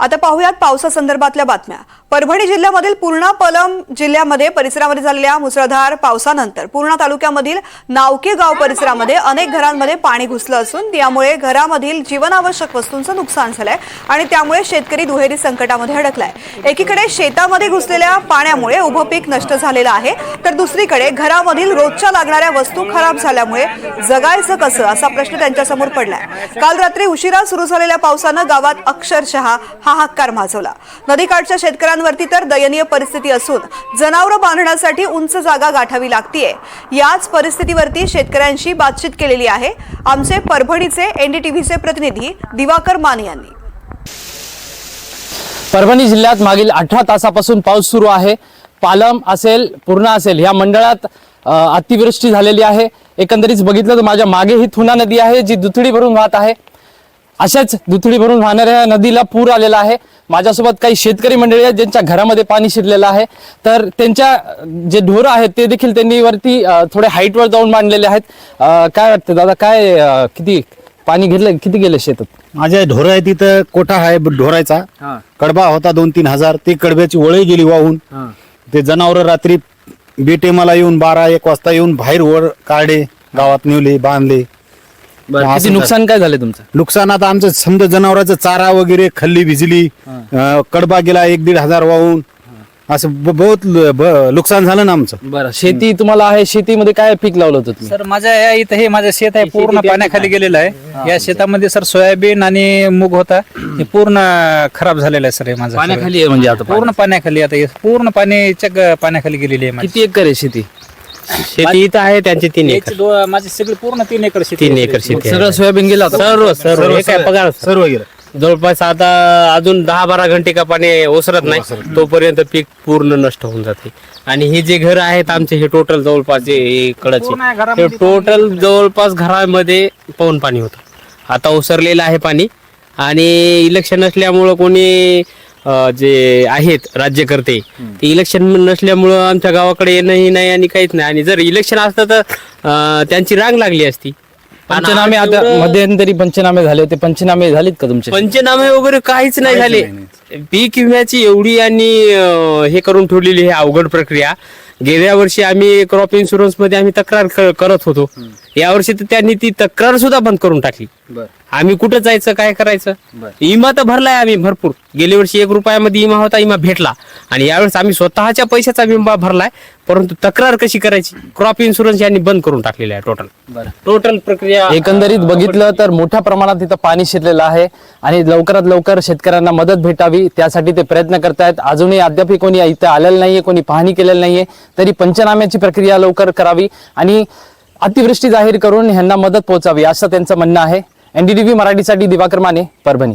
आता पाहुयात पावसासंदर्भातल्या बातम्या. परभणी जिल्ह्यामधील पूर्णा पलम जिल्ह्यामध्ये परिसरामध्ये झालेल्या मुसळधार पावसानंतर पूर्णा तालुक्यामधील नावके गाव परिसरामध्ये अनेक घरांमध्ये पाणी घुसलं असून यामुळे घरामधील जीवनावश्यक वस्तूंचं नुकसान झालंय आणि त्यामुळे शेतकरी दुहेरी संकटामध्ये अडकलाय. एकीकडे शेतामध्ये घुसलेल्या पाण्यामुळे उभं पीक नष्ट झालेलं आहे तर दुसरीकडे घरामधील रोजच्या लागणाऱ्या वस्तू खराब झाल्यामुळे जगायचं कसं असा प्रश्न त्यांच्यासमोर पडलाय. काल रात्री उशिरा सुरू झालेल्या पावसानं गावात अक्षरशः हाहाकार माजवला नदीकाठच्या शेतकऱ्यांवरती तर दयनीय परिस्थिती असून जनावरं बांधण्यासाठी उंच जागा गाठावी लागतीये. याच परिस्थितीवरती शेतकऱ्यांशी बातचीत केलेली आहे आमचे परभणीचे एनडीटीव्हीचे प्रतिनिधी दिवाकर मान यांनी. परभणी जिल्ह्यात मागील अठरा तासापासून पाऊस सुरू आहे. पालम असेल पूर्णा असेल या मंडळात अतिवृष्टी झालेली आहे. एकंदरीत बघितलं तर माझ्या मागे ही थुना नदी आहे जी दुथडी भरून वाहत आहे. अशाच दुथडी भरून वाहणाऱ्या नदीला पूर आलेला आहे. माझ्यासोबत काही शेतकरी मंडळी आहेत ज्यांच्या घरामध्ये पाणी शिरलेलं आहे. तर त्यांच्या जे ढोरं आहेत ते देखील त्यांनी वरती थोडे हाईटवर जाऊन बांधलेले आहेत. काय वाटतं दादा काय किती पाणी घेतलं किती गेले शेतात? माझ्या ढोर आहे तिथं कोठा आहे ढोरायचा. कडबा होता दोन तीन हजार. ते कडब्याची वळी गेली वाहून. ते जनावर रात्री बेटेमाला येऊन बारा एक वाजता येऊन बाहेर वर काढे गावात नेवले बांधले. बरं, किती नुकसान काय झालं तुमचं? नुकसान आता आमचं समजा जनावरांचं चारा वगैरे खल्ली भिजली अं, कडबा गेला एक दीड हजार वाहून. असं ब- बहुत ल- ब- नुकसान झालं ना आमचं. बरं शेती तुम्हाला आहे शेतीमध्ये काय पीक लावलं होतं तुम्ही? सर माझ्या या इथं हे माझं शेत आहे पूर्ण पाण्याखाली गेलेलं आहे. या शेतामध्ये सर सोयाबीन आणि मूग होता. हे पूर्ण खराब झालेलं आहे सर हे माझं. पाण्याखाली आहे म्हणजे आता पूर्ण पाण्याखाली आता हे पूर्ण पाणी चक पाण्याखाली गेलेली आहे माझी. किती एकर आहे शेती? शेती इथं आहे त्यांची तीन एकर. याची दो- माझी सगळी पूर्ण तीन एकर शेती तीन. एकर शेती सगळं. सोयाबीन गेला सर्व सर्व हे काय पगार सर्व गेलं. जवळपास आता अजून दहा बारा घंटे का पाणी ओसरत नाही तोपर्यंत पीक पूर्ण नष्ट होऊन जाते. आणि हे जे घर आहेत आमचे हे टोटल जवळपास जे हे कडचे हे घरामध्ये टोटल जवळपास घरामध्ये पवन पाणी होतं. आता ओसरलेलं आहे पाणी. आणि इलेक्शन नसल्यामुळं कोणी अं, जे आहेत राज्यकर्ते ते इलेक्शन नसल्यामुळं आमच्या गावाकडे येणंही नाही आणि काहीच नाही. आणि जर इलेक्शन असतं तर अं, त्यांची रांग लागली असती. पंचनामे आता मध्यंतरी पंचनामे झाले होते. पंचनामे झालेत का तुमचे? पंचनामे वगैरे काहीच नाही झाले. पीक विम्याची एवढी आणि अं, हे करून ठेवलेली आहे अवघड प्रक्रिया. गेल्या वर्षी आम्ही क्रॉप इन्शुरन्समध्ये आम्ही तक्रार क- करत होतो. यावर्षी तर त्यांनी ती तक्रार सुद्धा बंद करून टाकली. आम्ही कुठं जायचं काय करायचं? विमा तर भरलाय आम्ही भरपूर. गेल्या वर्षी एक रुपयामध्ये विमा होता विमा भेटला. आणि यावेळेस आम्ही स्वतःच्या पैशाचा विमा भरलाय परंतु तक्रार कशी करायची? क्रॉप इन्शुरन्स यांनी बंद करून टाकलेला आहे टोटल टोटल प्रक्रिया एकंदरीत बघितलं तर मोठ्या प्रमाणात तिथं पाणी शिरलेलं आहे आणि लवकरात लवकर शेतकऱ्यांना मदत भेटावी त्यासाठी ते प्रयत्न करतायत. अजूनही अद्याप कोणी इथं आलेलं नाहीये कोणी पाहणी केलेलं नाहीये तरी पंचनाम्याची प्रक्रिया लवकर करावी. आणि अतिवृष्टी जाहीर करून ह्यांना मदत पोहोचावी असं त्यांचं म्हणणं आहे. एनडीटीव्ही मराठीसाठी दिवाकर माने परभणी.